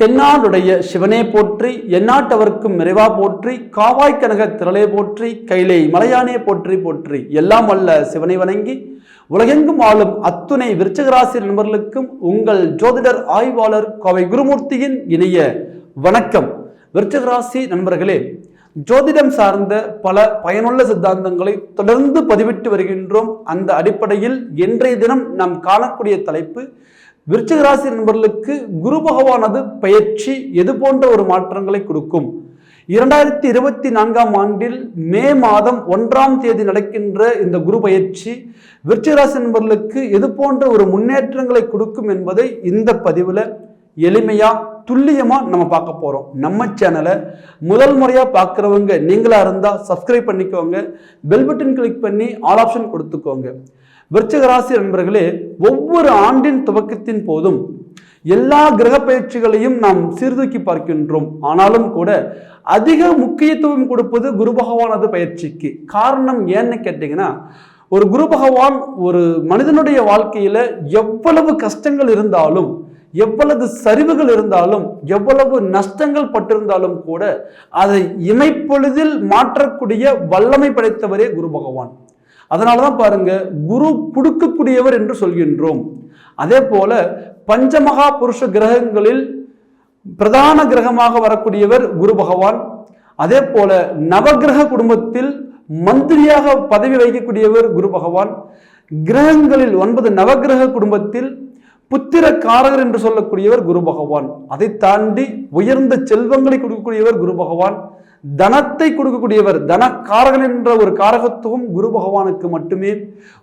தென்னாடுடைய சிவனே போற்றி எந்நாட்டவர்க்கும் நிறைவா போற்றி காவாய் கனக திரளே போற்றி கைலை மலையானே போற்றி போற்றி. எல்லாம் அல்ல சிவனை வணங்கி உலகெங்கும் ஆளும் அத்துணை விருச்சகராசி நண்பர்களுக்கும் உங்கள் ஜோதிடர் ஆய்வாளர் கோவை குருமூர்த்தியின் இணைய வணக்கம். விருச்சகராசி நண்பர்களே ஜோதிடம் சார்ந்த பல பயனுள்ள சித்தாந்தங்களை தொடர்ந்து பதிவிட்டு வருகின்றோம். அந்த அடிப்படையில் இன்றைய தினம் நாம் காணக்கூடிய தலைப்பு விருச்சிக ராசி நண்பர்களுக்கு குரு பகவானது பயிற்சி எது போன்ற ஒரு மாற்றங்களை கொடுக்கும்? இரண்டாயிரத்தி இருபத்தி நான்காம் ஆண்டில் மே மாதம் ஒன்றாம் தேதி நடக்கின்ற இந்த குரு பயிற்சி விருச்சிகராசி நண்பர்களுக்கு எது போன்ற ஒரு முன்னேற்றங்களை கொடுக்கும் என்பதை இந்த பதிவில் எளிமையா துல்லியமாக நம்ம பார்க்க போகிறோம் நம்ம சேனலை முதல் முறையாக பார்க்குறவங்க நீங்களாக இருந்தால் சப்ஸ்கிரைப் பண்ணிக்கோங்க. பெல் பட்டன் கிளிக் பண்ணி ஆல் ஆப்ஷன் கொடுத்துக்கோங்க. விருச்சிகராசி நண்பர்களே ஒவ்வொரு ஆண்டின் துவக்கத்தின் போதும் எல்லா கிரக பயிற்சிகளையும் நாம் சீர்தூக்கி பார்க்கின்றோம். ஆனாலும் கூட அதிக முக்கியத்துவம் கொடுப்பது குரு பகவானது பயிற்சிக்கு. காரணம் ஏன்னு கேட்டிங்கன்னா ஒரு குரு பகவான் ஒரு மனிதனுடைய வாழ்க்கையில எவ்வளவு கஷ்டங்கள் இருந்தாலும் எவ்வளவு சரிவுகள் இருந்தாலும் எவ்வளவு நஷ்டங்கள் பட்டிருந்தாலும் கூட அதை இமைப்பொழுதில் மாற்றக்கூடிய வல்லமை படைத்தவரே குரு பகவான். அதனால தான் பாருங்க குரு புடுக்கக்கூடியவர் என்று சொல்கின்றோம். அதே போல பஞ்சமகா புருஷ கிரகங்களில் பிரதான கிரகமாக வரக்கூடியவர் குரு பகவான். அதே போல நவகிரக குடும்பத்தில் மந்திரியாக பதவி வகிக்கக்கூடியவர் குரு பகவான். கிரகங்களில் ஒன்பது நவகிரக குடும்பத்தில் புத்திர காரகர் என்று சொல்லக்கூடியவர் குரு பகவான். அதை தாண்டி உயர்ந்த செல்வங்களை கொடுக்கக்கூடியவர் குரு பகவான். தனத்தை கொடுக்கக்கூடியவர் தனக்காரகன் என்ற ஒரு காரகத்துவம் குரு பகவானுக்கு மட்டுமே.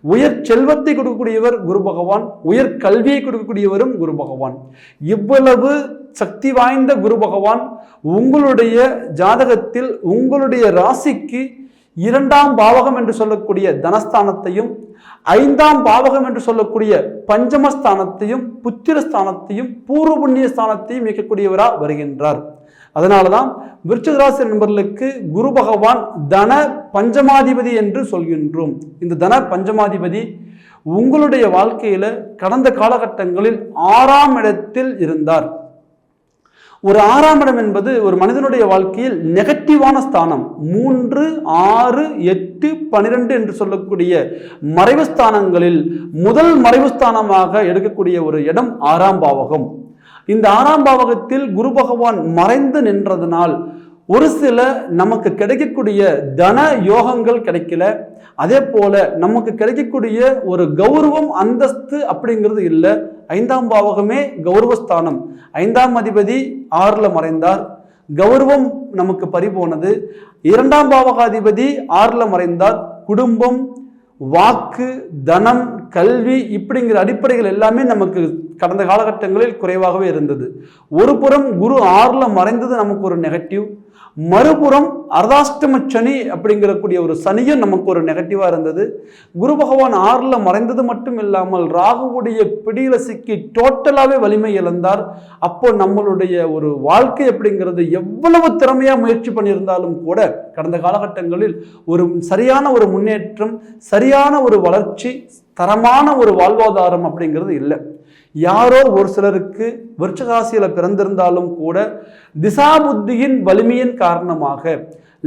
உயர் செல்வத்தை கொடுக்கக்கூடியவர் குரு பகவான் உயர் கல்வியை கொடுக்கக்கூடியவரும் குரு பகவான். இவ்வளவு சக்தி வாய்ந்த குரு பகவான் உங்களுடைய ஜாதகத்தில் உங்களுடைய ராசிக்கு இரண்டாம் பாவகம் என்று சொல்லக்கூடிய தனஸ்தானத்தையும் ஐந்தாம் பாவகம் என்று சொல்லக்கூடிய பஞ்சமஸ்தானத்தையும் புத்திரஸ்தானத்தையும் பூர்வ புண்ணிய ஸ்தானத்தையும் இயக்கக்கூடியவராக வருகின்றார். அதனால தான் விருச்சிகராசி நண்பர்களுக்கு குரு பகவான் தன பஞ்சமாதிபதி என்று சொல்கின்றோம். இந்த தன பஞ்சமாதிபதி உங்களுடைய வாழ்க்கையில கடந்த காலகட்டங்களில் ஆறாம் இடத்தில் இருந்தார். ஒரு ஆறாம் இடம் என்பது ஒரு மனிதனுடைய வாழ்க்கையில் நெகட்டிவான ஸ்தானம். மூன்று ஆறு எட்டு பனிரெண்டு என்று சொல்லக்கூடிய மறைவு ஸ்தானங்களில் முதல் மறைவு ஸ்தானமாக எடுக்கக்கூடிய ஒரு இடம் ஆறாம் பாவகம். இந்த ஆறாம் பாவகத்தில் குரு பகவான் மறைந்து நின்றதனால் ஒரு சில நமக்கு கிடைக்கக்கூடிய தன யோகங்கள் கிடைக்கல. அதே போல நமக்கு கிடைக்கக்கூடிய ஒரு கௌரவம் அந்தஸ்து அப்படிங்கிறது இல்லை. ஐந்தாம் பாவகமே கௌரவஸ்தானம். ஐந்தாம் அதிபதி ஆறில் மறைந்தார். கௌரவம் நமக்கு பறிபோனது. இரண்டாம் பாவகாதிபதி ஆறில் மறைந்தார். குடும்பம் வாக்கு தனம் கல்வி இப்படிங்கிற அடிப்படைகள் எல்லாமே நமக்கு கடந்த காலகட்டங்களில் குறைவாகவே இருந்தது. ஒரு புறம் குரு ஆறில் மறைந்தது நமக்கு ஒரு நெகட்டிவ் மறுபுறம் அர்தாஷ்டம சனி அப்படிங்கிறக்கூடிய ஒரு சனியும் நமக்கு ஒரு நெகட்டிவாக இருந்தது. குரு பகவான் ஆறில் மறைந்தது மட்டும் இல்லாமல் ராகுவுடைய பிடியில் சிக்கி டோட்டலாகவே வலிமை இழந்தார். அப்போ நம்மளுடைய ஒரு வாழ்க்கை அப்படிங்கிறது எவ்வளவு திறமையாக முயற்சி பண்ணியிருந்தாலும் கூட கடந்த காலகட்டங்களில் ஒரு சரியான ஒரு முன்னேற்றம் சரியான ஒரு வளர்ச்சி தரமான ஒரு வாழ்வாதாரம் அப்படிங்கிறது இல்லை. யாரோ ஒரு சிலருக்கு விருச்சகாசியில் பிறந்திருந்தாலும் கூட திசாபுத்தியின் வலிமையின் காரணமாக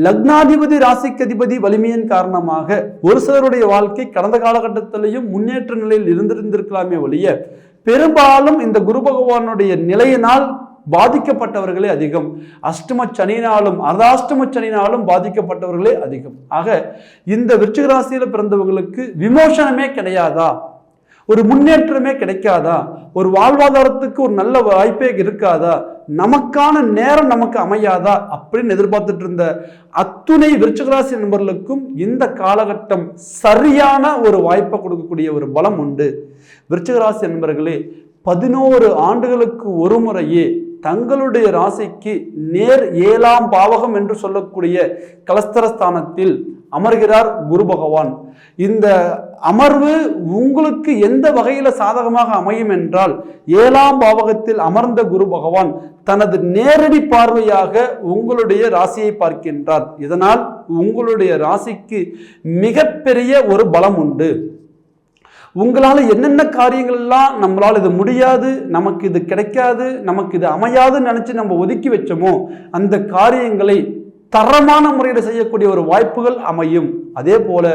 லக்னாதிபதி ராசிக்கதிபதி வலிமையின் காரணமாக ஒரு சிலருடைய வாழ்க்கை கடந்த காலகட்டத்திலையும் முன்னேற்ற நிலையில் இருந்திருந்திருக்கலாமே ஒழிய பெரும்பாலும் இந்த குரு பகவானுடைய நிலையினால் பாதிக்கப்பட்டவர்களே அதிகம். அஷ்டம சனினாலும் அர்தாஷ்டம சனினாலும் பாதிக்கப்பட்டவர்களே அதிகம். ஆக இந்த விருச்சிக ராசியில பிறந்தவங்களுக்கு விமோசனமே கிடையாதா? ஒரு முன்னேற்றமே கிடைக்காதா? ஒரு வாழ்வாதாரத்துக்கு ஒரு நல்ல வாய்ப்பே இருக்காதா? நமக்கான நேரம் நமக்கு அமையாதா? அப்படின்னு எதிர்பார்த்துட்டு இருந்த அத்துணை விருச்சகராசி நண்பர்களுக்கும் இந்த காலகட்டம் சரியான ஒரு வாய்ப்பை கொடுக்கக்கூடிய ஒரு பலம் உண்டு. விருச்சகராசி நண்பர்களே பதினோரு ஆண்டுகளுக்கு ஒரு முறையே தங்களுடைய ராசிக்கு நேர் ஏழாம் பாவகம் என்று சொல்லக்கூடிய கலஸ்தரஸ்தானத்தில் அமர்கிறார் குரு பகவான். இந்த அமர்வு உங்களுக்கு எந்த வகையில் சாதகமாக அமையும் என்றால் ஏழாம் பாவகத்தில் அமர்ந்த குரு பகவான் தனது நேரடி பார்வையாக உங்களுடைய ராசியை பார்க்கின்றார். இதனால் உங்களுடைய ராசிக்கு மிகப்பெரிய ஒரு பலம் உண்டு. உங்களால் என்னென்ன காரியங்கள் எல்லாம் நம்மளால் இது முடியாது நமக்கு இது கிடைக்காது நமக்கு இது அமையாதுன்னு நினச்சி நம்ம ஒதுக்கி வச்சோமோ அந்த காரியங்களை தரமான முறையில் செய்யக்கூடிய ஒரு வாய்ப்புகள் அமையும். அதே போல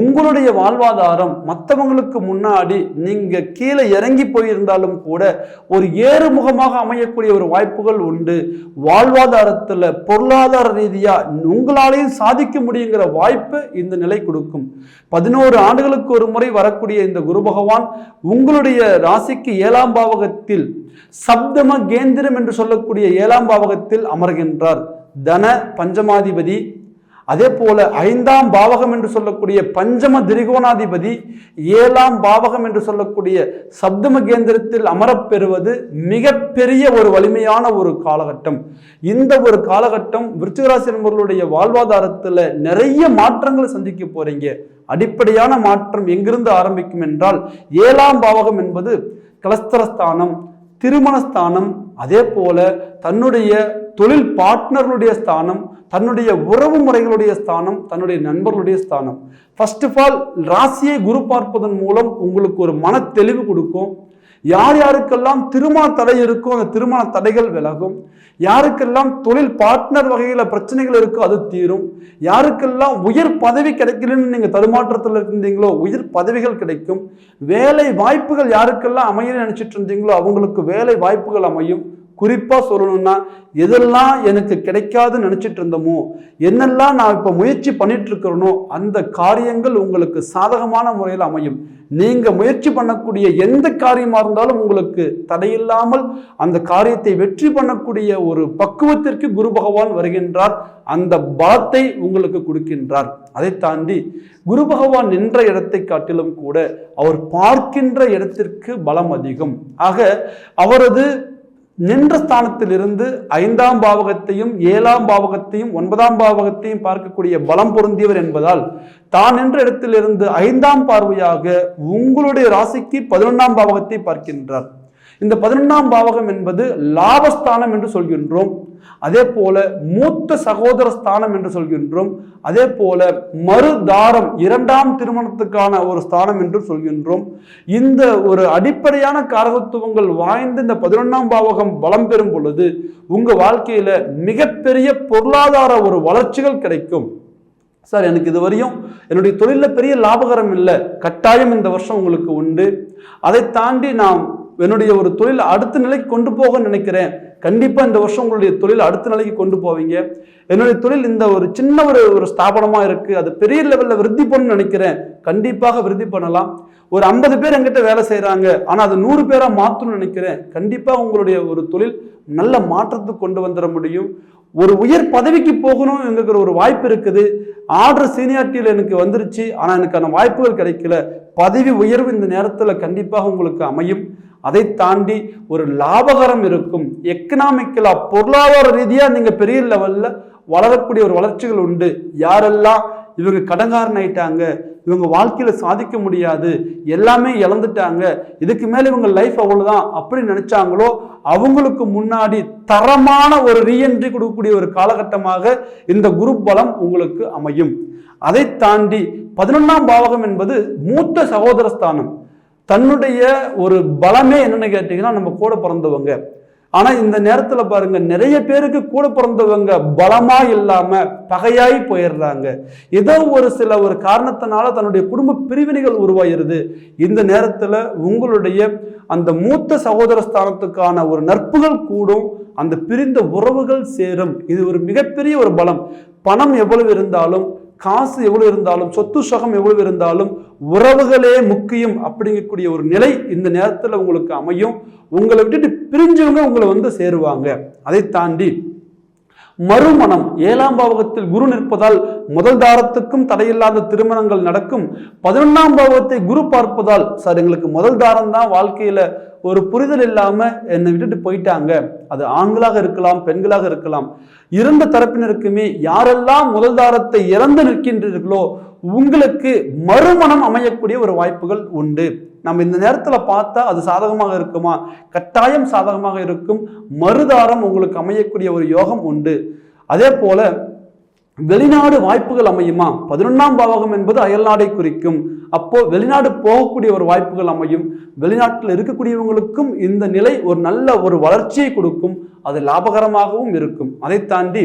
உங்களுடைய வாழ்வாதாரம் மற்றவங்களுக்கு முன்னாடி நீங்க கீழே இறங்கி போயிருந்தாலும் கூட ஒரு ஏறுமுகமாக அமையக்கூடிய ஒரு வாய்ப்புகள் உண்டு. வாழ்வாதாரத்தில் பொருளாதார ரீதியா உங்களாலையும் சாதிக்க முடியுங்கிற வாய்ப்பு இந்த நிலை கொடுக்கும். பதினோரு ஆண்டுகளுக்கு ஒரு முறை வரக்கூடிய இந்த குரு பகவான் உங்களுடைய ராசிக்கு ஏழாம் பாவகத்தில் சப்தம கேந்திரம் என்று சொல்லக்கூடிய ஏழாம் பாவகத்தில் அமர்கின்றார். தன பஞ்சமாதிபதி அதே போல ஐந்தாம் பாவகம் என்று சொல்லக்கூடிய பஞ்சம திரிகோணாதிபதி ஏழாம் பாவகம் என்று சொல்லக்கூடிய சப்தம கேந்திரத்தில் அமரப்பெறுவது மிகப்பெரிய ஒரு வலிமையான ஒரு காலகட்டம். இந்த ஒரு காலகட்டம் விருச்சிகராசி நண்பர்களுடைய வாழ்வாதாரத்தில் நிறைய மாற்றங்களை சந்திக்க போறீங்க. அடிப்படையான மாற்றம் எங்கிருந்து ஆரம்பிக்கும் என்றால் ஏழாம் பாவகம் என்பது கலஸ்தரஸ்தானம் திருமணஸ்தானம் அதே போல தன்னுடைய தொழில் பார்ட்னர்களுடைய ஸ்தானம் தன்னுடைய உறவு முறைகளுடைய ஸ்தானம் தன்னுடைய நண்பர்களுடைய ஸ்தானம். ஃபர்ஸ்ட் ஆஃப் ஆல் ராசியை குரு பார்ப்பதன் மூலம் உங்களுக்கு ஒரு மன தெளிவு கொடுக்கும். யார் யாருக்கெல்லாம் திருமண தடை இருக்கோ அந்த திருமண தடைகள் விலகும். யாருக்கெல்லாம் தொழில் பார்ட்னர் வகையில் பிரச்சனைகள் இருக்கோ அது தீரும். யாருக்கெல்லாம் உயர் பதவி கிடைக்கலன்னு நீங்கள் தடுமாற்றத்தில் இருந்தீங்களோ உயர் பதவிகள் கிடைக்கும். வேலை வாய்ப்புகள் யாருக்கெல்லாம் அமைய நினச்சிட்டு இருந்தீங்களோ அவங்களுக்கு வேலை வாய்ப்புகள் அமையும். குறிப்பாக சொல்லணும்னா எதெல்லாம் எனக்கு கிடைக்காதுன்னு நினச்சிட்டு இருந்தோமோ என்னெல்லாம் நான் இப்போ முயற்சி பண்ணிட்டு இருக்கிறனோ அந்த காரியங்கள் உங்களுக்கு சாதகமான முறையில் அமையும். நீங்கள் முயற்சி பண்ணக்கூடிய எந்த காரியமாக இருந்தாலும் உங்களுக்கு தடையில்லாமல் அந்த காரியத்தை வெற்றி பண்ணக்கூடிய ஒரு பக்குவத்திற்கு குரு பகவான் வருகின்றார். அந்த பலத்தை உங்களுக்கு கொடுக்கின்றார். அதை தாண்டி குரு பகவான் நின்ற இடத்தை காட்டிலும் கூட அவர் பார்க்கின்ற இடத்திற்கு பலம் அதிகம். ஆக அவரது நின்ற ஸ்தானத்திலிருந்து ஐந்தாம் பாவகத்தையும் ஏழாம் பாவகத்தையும் ஒன்பதாம் பாவகத்தையும் பார்க்கக்கூடிய பலம் பொருந்தியவர் என்பதால் தான் நின்ற இடத்திலிருந்து ஐந்தாம் பார்வையாக உங்களுடைய ராசிக்கு பதினொன்றாம் பாவகத்தை பார்க்கின்றார். இந்த பதினொன்றாம் பாவகம் என்பது லாபஸ்தானம் என்று சொல்கின்றோம். அதே போல மூத்த சகோதர ஸ்தானம் என்று சொல்கின்றோம். அதே போல மறுதாரம் இரண்டாம் திருமணத்துக்கான ஒரு ஸ்தானம் என்று சொல்கின்றோம். இந்த ஒரு அடிப்படையான காரகத்துவங்கள் வாய்ந்த இந்த பதினொன்றாம் பாவகம் பலம் பெறும் பொழுது உங்க வாழ்க்கையில மிகப்பெரிய பொருளாதார ஒரு வளர்ச்சிகள் கிடைக்கும். சார் எனக்கு இது வரையும் என்னுடைய தொழிலில் பெரிய லாபகரம் இல்லை. கட்டாயம் இந்த வருஷம் உங்களுக்கு உண்டு. அதை தாண்டி நான் என்னுடைய ஒரு தொழில் அடுத்த நிலைக்கு கொண்டு போக நினைக்கிறேன். கண்டிப்பாக இந்த வருஷம் உங்களுடைய தொழில் அடுத்த நிலைக்கு கொண்டு போவீங்க. என்னுடைய தொழில் இந்த ஒரு சின்ன ஒரு ஒரு ஸ்தாபனமாக இருக்குது அது பெரிய லெவலில் விருத்தி பண்ணணும்னு நினைக்கிறேன். கண்டிப்பாக விருத்தி பண்ணலாம். ஒரு ஐம்பது பேர் எங்கிட்ட வேலை செய்கிறாங்க ஆனால் அது நூறு பேராக மாற்றணும்னு நினைக்கிறேன். கண்டிப்பாக உங்களுடைய ஒரு தொழில் நல்ல மாற்றத்துக்கு கொண்டு வந்துட முடியும். ஒரு உயர் பதவிக்கு போகணும் என்கிற ஒரு வாய்ப்பு இருக்குது. ஆர்டர் சீனியாரிட்டியில் எனக்கு வந்துருச்சு. ஆனால் எனக்கான வாய்ப்புகள் கிடைக்கல. பதவி உயர்வு இந்த நேரத்தில் கண்டிப்பாக உங்களுக்கு அமையும். அதை தாண்டி ஒரு லாபகரம் இருக்கும். எக்கனாமிக்கலாக பொருளாதார ரீதியாக நீங்கள் பெரிய லெவலில் வளரக்கூடிய ஒரு வளர்ச்சிகள் உண்டு. யாரெல்லாம் இவங்க கடங்காரன் ஆயிட்டாங்க இவங்க வாழ்க்கையில் சாதிக்க முடியாது. எல்லாமே இழந்துட்டாங்க. இதுக்கு மேலே இவங்க லைஃப் அவ்வளோதான் அப்படின்னு நினைச்சாங்களோ அவங்களுக்கு முன்னாடி தரமான ஒரு ரீஎன்ட்ரி கொடுக்கக்கூடிய ஒரு காலகட்டமாக இந்த குரூப் பலம் உங்களுக்கு அமையும். அதை தாண்டி பதினொன்றாம் பாவகம் என்பது மூத்த சகோதர ஸ்தானம் தன்னுடைய ஒரு பலமே என்னன்னு கேட்டீங்கன்னா நம்ம கூட பிறந்தவங்க. ஆனா இந்த நேரத்துல பாருங்க நிறைய பேருக்கு கூட பிறந்தவங்க பலமா இல்லாம பகையாய் போயிடுறாங்க. ஏதோ ஒரு சில ஒரு காரணத்தினால தன்னுடைய குடும்ப பிரிவினைகள் உருவாயிருது. இந்த நேரத்துல உங்களுடைய அந்த மூத்த சகோதர ஸ்தானத்துக்கான ஒரு நட்புகள் கூடும் அந்த பிரிந்த உறவுகள் சேரும். இது ஒரு மிகப்பெரிய ஒரு பலம். பணம் எவ்வளவு இருந்தாலும் காசு எவ்வளவு இருந்தாலும் சொத்து சுகம் எவ்வளவு இருந்தாலும் உறவுகளே முக்கியம் அப்படிங்கக்கூடிய ஒரு நிலை இந்த நேரத்தில் உங்களுக்கு அமையும். உங்களை விட்டுட்டு பிரிஞ்சவங்க உங்களை வந்து சேருவாங்க. அதை தாண்டி மறுமணம் ஏழாம் பாவகத்தில் குரு நிற்பதால் முதல் தாரத்துக்கும் தடையில்லாத திருமணங்கள் நடக்கும். பதினொன்றாம் பாவத்தை குரு பார்ப்பதால் சார் எங்களுக்கு முதல் தாரம் தான் வாழ்க்கையில ஒரு புரிதல் இல்லாம என்னை விட்டுட்டு போயிட்டாங்க. அது ஆண்களாக இருக்கலாம் பெண்களாக இருக்கலாம். இருந்த தரப்பினருக்குமே யாரெல்லாம் முதல் தாரத்தை இறந்து நிற்கின்றீர்களோ உங்களுக்கு மறுமணம் அமையக்கூடிய ஒரு வாய்ப்புகள் உண்டு. நம்ம இந்த நேரத்தில் பார்த்தா அது சாதகமாக இருக்குமா? கட்டாயம் சாதகமாக இருக்கும். மறுதாரம் உங்களுக்கு அமையக்கூடிய ஒரு யோகம் உண்டு. அதே போல வெளிநாடு வாய்ப்புகள் அமையுமா? பதினொன்றாம் பாவகம் என்பது அயல்நாடை குறிக்கும். அப்போ வெளிநாடு போகக்கூடிய ஒரு வாய்ப்புகள் அமையும். வெளிநாட்டில் இருக்கக்கூடியவங்களுக்கும் இந்த நிலை ஒரு நல்ல ஒரு வளர்ச்சியை கொடுக்கும். அது லாபகரமாகவும் இருக்கும். அதை தாண்டி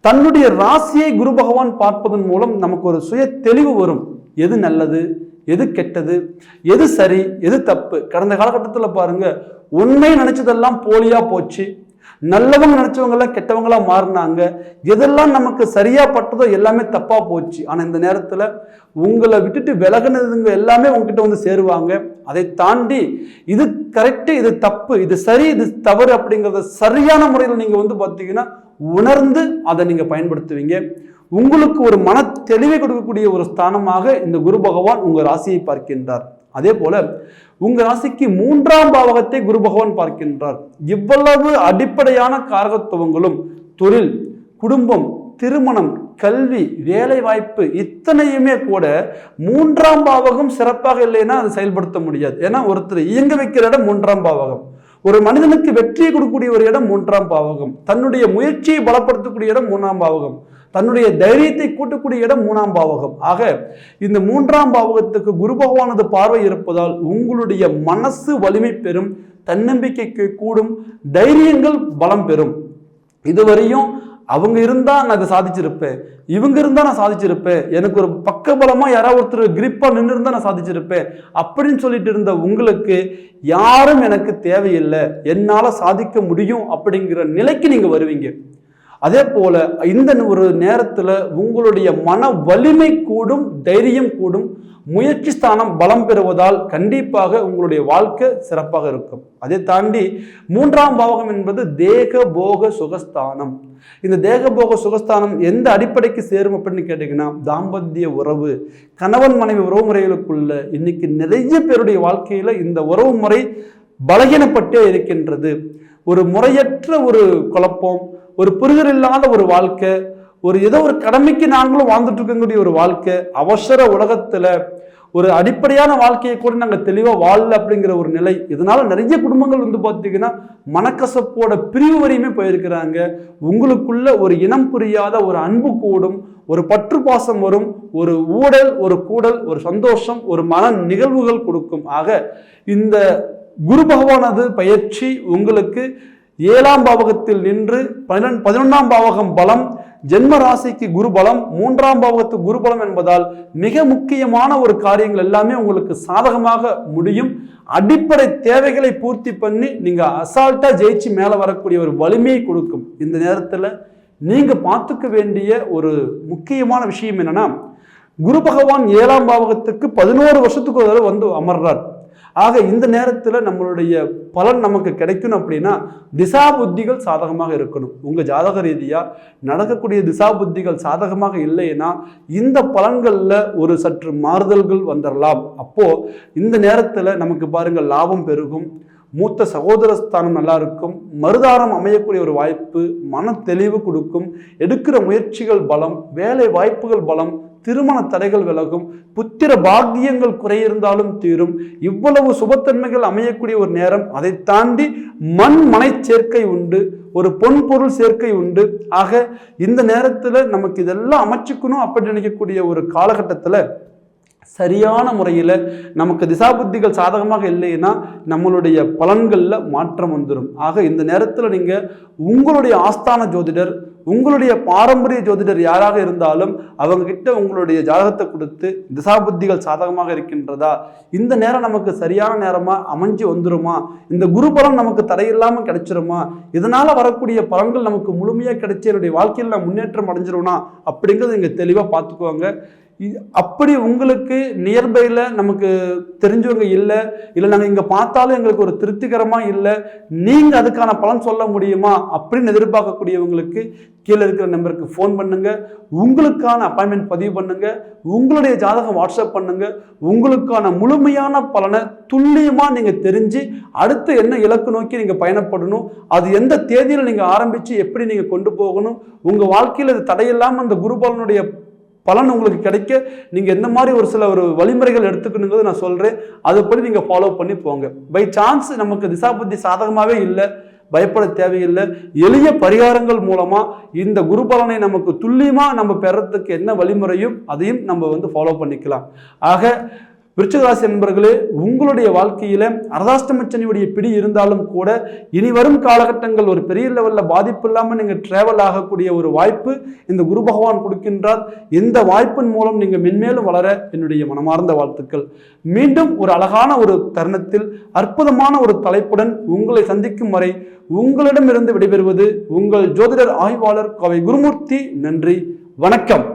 தன்னுடைய ராசியை குரு பகவான் பார்ப்பதன் மூலம் நமக்கு ஒரு சுய தெளிவு வரும். எது நல்லது? எது கெட்டது? எது சரி? எது தப்பு? கடந்த காலகட்டத்தில் பாருங்க உண்மை நினைச்சதெல்லாம் போலியா போச்சு. நல்லவங்க நினைச்சவங்க கெட்டவங்களாக மாறினாங்க. எதெல்லாம் நமக்கு சரியா பட்டதோ எல்லாமே தப்பா போச்சு. ஆனா இந்த நேரத்துல உங்களை விட்டுட்டு விலகுனதுங்க எல்லாமே உங்ககிட்ட வந்து சேருவாங்க. அதை தாண்டி இது கரெக்டு இது தப்பு இது சரி இது தவறு அப்படிங்கிறத சரியான முறையில் நீங்க வந்து பார்த்தீங்கன்னா உணர்ந்து அதை நீங்க பயன்படுத்துவீங்க. உங்களுக்கு ஒரு மன தெளிவை கொடுக்கக்கூடிய ஒரு ஸ்தானமாக இந்த குரு பகவான் உங்கள் ராசியை பார்க்கின்றார். அதே போல உங்க ராசிக்கு மூன்றாம் பாவகத்தை குரு பகவான் பார்க்கின்றார். இவ்வளவு அடிப்படையான காரகத்துவங்களும் தொழில் குடும்பம் திருமணம் கல்வி வேலை வாய்ப்பு இத்தனையுமே கூட மூன்றாம் பாவகம் சிறப்பாக இல்லைன்னா அதை செயல்படுத்த முடியாது. ஏன்னா ஒருத்தர் இயங்க வைக்கிற இடம் மூன்றாம் பாவகம். ஒரு மனிதனுக்கு வெற்றியை கொடுக்கக்கூடிய ஒரு இடம் மூன்றாம் பாவகம். தன்னுடைய முயற்சியை பலப்படுத்தக்கூடிய இடம் மூணாம் பாவகம். தன்னுடைய தைரியத்தை கூட்டக்கூடிய இடம் மூணாம் பாவகம். ஆக இந்த மூன்றாம் பாவகத்துக்கு குரு பகவானது பார்வை இருப்பதால் உங்களுடைய மனசு வலிமை பெறும் தன்னம்பிக்கைக்கு கூடும் தைரியங்கள் பலம் பெறும். இதுவரையும் அவங்க இருந்தா நான் இதை சாதிச்சிருப்பேன். இவங்க இருந்தா நான் சாதிச்சிருப்பேன். எனக்கு ஒரு பக்கபலமாக யாராவது ஒருத்தர் கிரிப்பா நின்று இருந்தா நான் சாதிச்சிருப்பேன். அப்படின்னு சொல்லிட்டு இருந்த உங்களுக்கு யாரும் எனக்கு தேவையில்லை. என்னால சாதிக்க முடியும் அப்படிங்கிற நிலைக்கு நீங்க வருவீங்க. அதே போல இந்த ஒரு நேரத்துல உங்களுடைய மன வலிமை கூடும் தைரியம் கூடும் முயற்சி ஸ்தானம் பலம் பெறுவதால் கண்டிப்பாக உங்களுடைய வாழ்க்கை சிறப்பாக இருக்கும். அதை தாண்டி மூன்றாம் பாவகம் என்பது தேக போக சுகஸ்தானம். இந்த தேக போக சுகஸ்தானம் எந்த அடிப்படைக்கு சேரும் அப்படின்னு கேட்டிங்கன்னா தாம்பத்திய உறவு கணவன் மனைவி உறவு முறைகளுக்குள்ள இன்னைக்கு நிறைய பேருடைய வாழ்க்கையில இந்த உறவு முறை பலகீனப்பட்டே இருக்கின்றது. ஒரு முறையற்ற ஒரு குழப்பம் ஒரு புரிதல் இல்லாத ஒரு வாழ்க்கை ஒரு ஏதோ ஒரு கடமைக்கு நாங்களும் வாழ்ந்துட்டு இருக்கக்கூடிய ஒரு வாழ்க்கை அவசர உலகத்துல ஒரு அடிப்படையான வாழ்க்கையை கூட நாங்கள் தெளிவாக வாழல அப்படிங்கிற ஒரு நிலை. இதனால நிறைய குடும்பங்கள் வந்து பார்த்தீங்கன்னா மனக்கசப்போட பிரிவு வரையுமே போயிருக்கிறாங்க. உங்களுக்குள்ள ஒரு இனம் புரியாத ஒரு அன்பு கூடும் ஒரு பற்று பாசம் வரும் ஒரு ஊடல் ஒரு கூடல் ஒரு சந்தோஷம் ஒரு மன நிகழ்வுகள் கொடுக்கும். ஆக இந்த குரு பகவானது பயிற்சி உங்களுக்கு ஏழாம் பாவகத்தில் நின்று பதினொன் பதினொன்றாம் பாவகம் பலம் ஜென்ம ராசிக்கு குரு பலம் மூன்றாம் பாவகத்து குரு பலம் என்பதால் மிக முக்கியமான ஒரு காரியங்கள் எல்லாமே உங்களுக்கு சாதகமாக முடியும். அடிப்படை தேவைகளை பூர்த்தி பண்ணி நீங்கள் அசால்ட்டாக ஜெயிச்சு மேலே வரக்கூடிய ஒரு வலிமையை கொடுக்கும். இந்த நேரத்தில் நீங்கள் பார்த்துக்க வேண்டிய ஒரு முக்கியமான விஷயம் என்னன்னா குரு பகவான் ஏழாம் பாவகத்துக்கு பதினோரு வருஷத்துக்கு ஒரு தடவை வந்து அமர்றார். ஆக இந்த நேரத்தில் நம்மளுடைய பலன் நமக்கு கிடைக்கணும் அப்படின்னா திசா புத்திகள் சாதகமாக இருக்கணும். உங்கள் ஜாதக ரீதியாக நடக்கக்கூடிய திசா புத்திகள் சாதகமாக இல்லைன்னா இந்த பலன்களில் ஒரு சற்று மாறுதல்கள் வந்துடலாம் அப்போது இந்த நேரத்தில் நமக்கு பாருங்கள் லாபம் பெருகும். மூத்த சகோதர ஸ்தானம் நல்லா இருக்கும். மறுதாரம் அமையக்கூடிய ஒரு வாய்ப்பு மன தெளிவு கொடுக்கும். எடுக்கிற முயற்சிகள் பலம் வேலை வாய்ப்புகள் பலம் திருமண தடைகள் விலகும் புத்திர பாக்கியங்கள் குறையிருந்தாலும் தீரும். இவ்வளவு சுபத்தன்மைகள் அமையக்கூடிய ஒரு நேரம் அதை தாண்டி மண் மனை சேர்க்கை உண்டு ஒரு பொன் பொருள் சேர்க்கை உண்டு. ஆக இந்த நேரத்தில் நமக்கு இதெல்லாம் அமைச்சுக்கணும் அப்படி நினைக்கக்கூடிய ஒரு காலகட்டத்தில் சரியான முறையில் நமக்கு திசாபுத்திகள் சாதகமாக இல்லைன்னா நம்மளுடைய பலன்களில் மாற்றம் வந்துடும் ஆக இந்த நேரத்தில் நீங்கள் உங்களுடைய ஆஸ்தான ஜோதிடர் உங்களுடைய பாரம்பரிய ஜோதிடர் யாராக இருந்தாலும் அவங்கக்கிட்ட உங்களுடைய ஜாதகத்தை கொடுத்து திசாபுத்திகள் சாதகமாக இருக்கின்றதா? இந்த நேரம் நமக்கு சரியான நேரமாக அமைஞ்சு வந்துருமா? இந்த குரு பலம் நமக்கு தடையில்லாமல் கிடைச்சிருமா? இதனால் வரக்கூடிய பலன்கள் நமக்கு முழுமையாக கிடைச்சி என்னுடைய வாழ்க்கையில் நான் முன்னேற்றம் அடைஞ்சிரும்னா அப்படிங்கிறத நீங்கள் தெளிவாக பார்த்துக்குவாங்க அப்படி உங்களுக்கு நியர்பையில் நமக்கு தெரிஞ்சவங்க இல்லை இல்லை நாங்கள் இங்கே பார்த்தாலும் எங்களுக்கு ஒரு திருப்திகரமாக இல்லை நீங்கள் அதுக்கான பலன் சொல்ல முடியுமா அப்படின்னு எதிர்பார்க்கக்கூடியவங்களுக்கு கீழே இருக்கிற நம்பருக்கு ஃபோன் பண்ணுங்கள் உங்களுக்கான அப்பாயின்மெண்ட் பதிவு பண்ணுங்கள் உங்களுடைய ஜாதகம் வாட்ஸ்அப் பண்ணுங்கள் உங்களுக்கான முழுமையான பலனை துல்லியமாக நீங்கள் தெரிஞ்சு அடுத்து என்ன இலக்கு நோக்கி நீங்கள் பயணப்படணும் அது எந்த தேதியில் நீங்கள் ஆரம்பித்து எப்படி நீங்கள் கொண்டு போகணும் உங்கள் வாழ்க்கையில் அது தடையில்லாமல் அந்த குருபாலனுடைய பலன் உங்களுக்கு கிடைக்க நீங்கள் எந்த மாதிரி ஒரு சில ஒரு வழிமுறைகள் எடுத்துக்கணுங்கிறது நான் சொல்கிறேன் அதுபடி நீங்கள் ஃபாலோ பண்ணி போங்க. பை சான்ஸ் நமக்கு திசாபுத்தி சாதகமாகவே இல்லை பயப்பட தேவையில்லை. எளிய பரிகாரங்கள் மூலமாக இந்த குரு பலனை நமக்கு துல்லியமாக நம்ம பெறத்துக்கு என்ன வழிமுறையும் அதையும் நம்ம வந்து ஃபாலோ பண்ணிக்கலாம். ஆக விருச்சகராசி என்பர்களே உங்களுடைய வாழ்க்கையில அரதாஷ்டமச்சனியுடைய பிடி இருந்தாலும் கூட இனி வரும் காலகட்டங்கள் ஒரு பெரிய லெவலில் பாதிப்பு இல்லாமல் நீங்கள் டிராவல் ஆகக்கூடிய ஒரு வாய்ப்பு இந்த குரு பகவான் கொடுக்கின்றார். இந்த வாய்ப்பின் மூலம் நீங்கள் மென்மேலும் வளர என்னுடைய மனமார்ந்த வாழ்த்துக்கள். மீண்டும் ஒரு அழகான ஒரு தருணத்தில் அற்புதமான ஒரு தலைப்புடன் உங்களை சந்திக்கும் வரை உங்களிடமிருந்து விடைபெறுவது உங்கள் ஜோதிடர் ஆய்வாளர் கோவை குருமூர்த்தி. நன்றி வணக்கம்.